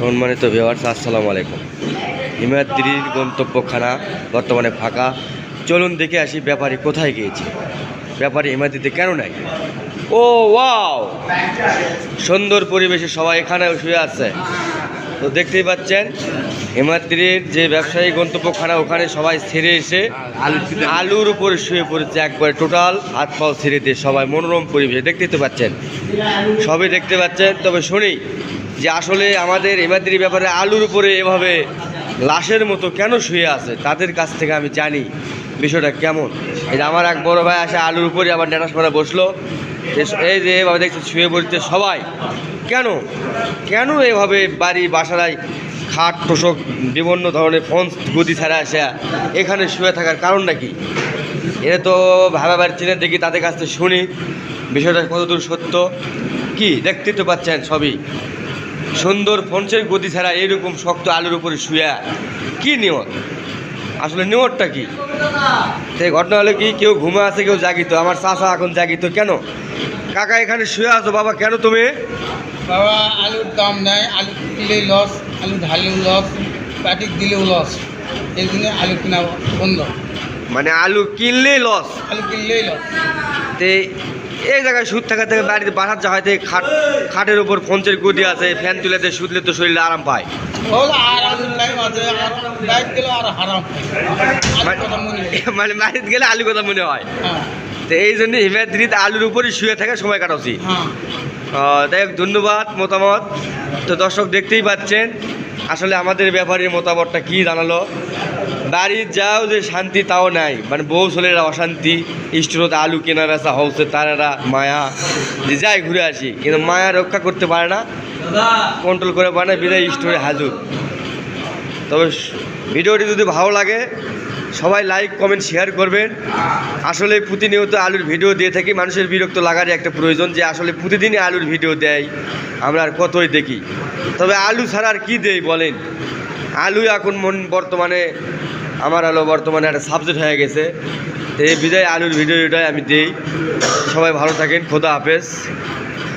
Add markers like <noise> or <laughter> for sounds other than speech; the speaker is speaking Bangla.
সম্মানিত ভিওয়ার্স আসসালামু আলাইকুম। হিমাদ্রির গন্তব্যখানা বর্তমানে ফাঁকা। চলুন দেখে আসি ব্যাপারী কোথায় গিয়েছে। ব্যাপারী হিমাদ্রিতে কেন নাই? ও, ওয়াও! সুন্দর পরিবেশে সবাই এখানে শুয়ে আছে। তো দেখতেই পাচ্ছেন হিমাদ্রির যে ব্যবসায়ী গন্তব্যখানা, ওখানে সবাই ছেড়ে এসে আলুর উপরে শুয়ে পড়েছে একবার টোটাল। হাত পাও ছেড়ে দিয়ে সবাই মনোরম পরিবেশ দেখতেই তো পাচ্ছেন। সবই দেখতে পাচ্ছেন। তবে শুনি যে আসলে আমাদের এমাদ্রি ব্যাপারে আলুর উপরে এভাবে লাশের মতো কেন শুয়ে আছে, তাদের কাছ থেকে আমি জানি। বিষয়টা কেমন? এই যে আমার এক বড় ভাই আসে আলুর উপরে আবার ডেটাস পরে বসল। এই যে এভাবে দেখছি, শুয়ে পড়ছে সবাই। কেন? কেন এভাবে বাড়ি বাসায় খাট, তোষক, বিভিন্ন ধরনের ফোন গদি ছাড়া আসে, এখানে শুয়ে থাকার কারণটা কি? এটা তো ভাবা পারছি না দেখি, তাদের কাছ থেকে শুনি। বিষয়টা কতদূর সত্য? কি? দেখতে তো পাচ্ছেন সবই। সুন্দর ফোনসের গতি ছাড়া এইরকম শক্ত আলুর উপরে শুয়া। কি নিয়ত? আসলে নিয়তটা কি? সেই ঘটনা হলো কি, কেউ ঘুমা আছে, কেউ জাগিত। আমার চাষা এখন জাগিত। কেন? কাকা এখানে শুয়ে আছো, বাবা, কেন তুমি? বাবা, আলুর দাম নেই, আলু কিনলেই লস আলু ঢালেও লস প্যাটিক দিলেও লস এই জন্য আলু কেনা বন্ধ। মানে আলু কিনলেই লস আলু কিনলেই লস তে এই জায়গায় সুদ থাকা থেকে বাড়িতে বাসার যা হয়তো খাট খাটের উপর ফোনসের গদি আছে ফ্যান তুলেতে শুধলে তো শরীরে আরাম পায়। <laughs> মানে বাড়িতে গেলে আলু কথা মনে হয়। হ্যাঁ। তো এই জন্য হিমাদ্রিত আলুর উপরে শুয়ে থাকে সময় কাটা উচিত হ্যাঁ। তাই হোক, ধন্যবাদ মতামত। তো দর্শক দেখতেই পাচ্ছেন আসলে আমাদের ব্যাপারীর মতামতটা কি জানালো। বাড়ির যাও যে শান্তি, তাও নাই। মানে বউ ছেলেরা অশান্তি স্টোরতে আলু কেনা বেচা হচ্ছে তারা মায়া, যে যাই ঘুরে আসি, কিন্তু মায়া রক্ষা করতে পারে না। কন্ট্রোল করে পারে না বিদায় স্টোরে হাজুর। তবে ভিডিওটি যদি ভালো লাগে, সবাই লাইক কমেন্ট শেয়ার করবেন। আসলে প্রতিনিয়ত আলুর ভিডিও দিয়ে থাকি, মানুষের বিরক্ত লাগারই একটা প্রয়োজন যে আসলে প্রতিদিনই আলুর ভিডিও দেয়, আমরা আর কতই দেখি। তবে আলু ছাড়া আর কী দেই বলেন? আলু এখন মন, বর্তমানে আমার আলো বর্তমানে একটা সাবজেক্ট হয়ে গেছে। এই বিদায় আলুর ভিডিওটাই আমি দিই। সবাই ভালো থাকেন, খোদা হাফেজ।